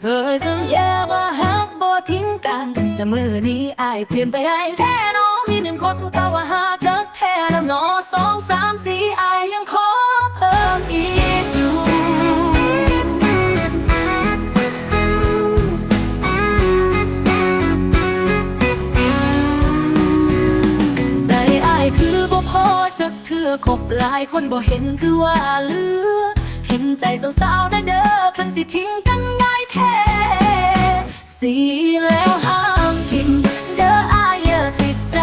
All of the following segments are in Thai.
เคยสัญญาว่าฮักบ่ทิ้งกัน แต่มือนี้อายเปลี่ยนไปไอ้แท้น้องมีหนึ่งคนก็ว่าหาเจอแท้แล้วเนอสองสามสี่อายยังขอเพิ่มอีกอยู่ใจอายคือบ่พอจะเถื่อคบหลายคนบ่เห็นคือว่าเลือเห็นใจสาวๆนะเด้อคันสิทิ้งกัน สีแล้วห้ามทิ้งเด้ออายอย่าสิใจ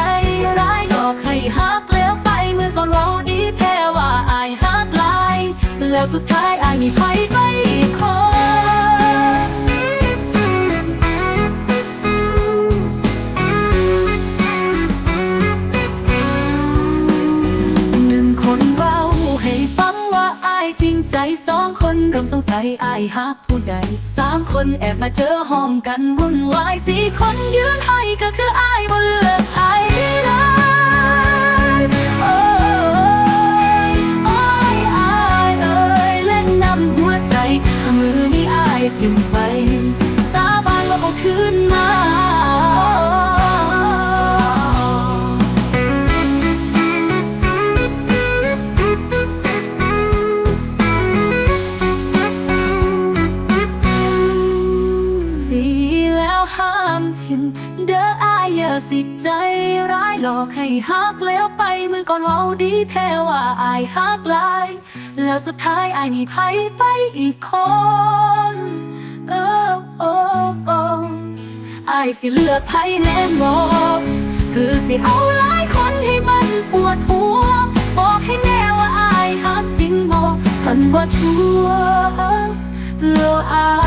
ร้ายหลอกให้ฮักแล้วไปเมื่อก่อนเราดีแท้ว่าอายฮักลาย แล้วสุดท้ายอายมีไผไปอีกคนหนึ่งคนเว้าให้ฟังว่าอายจริงใจสอ งสัยอายฮักผู้ใดสามคนแอบมาเจอห้องกันวุ่นวายสี่คนยืนให้ก็คือ ออายอย่าสิใจร้ายหลอกให้ฮักแล้วไปเมื่อก่อนเว้าดีแท้ว่าอายฮักลาย แล้วสุดท้ายอายมีไผไปอีกคนเออโอ้โอ้อายสิเลือกไผแน่นอนคือสิเอาหลายคนให้มันปวดหัว บอกให้แน่ว่าอายฮักจริงบอกคันว่าชัวร์แล้วอาย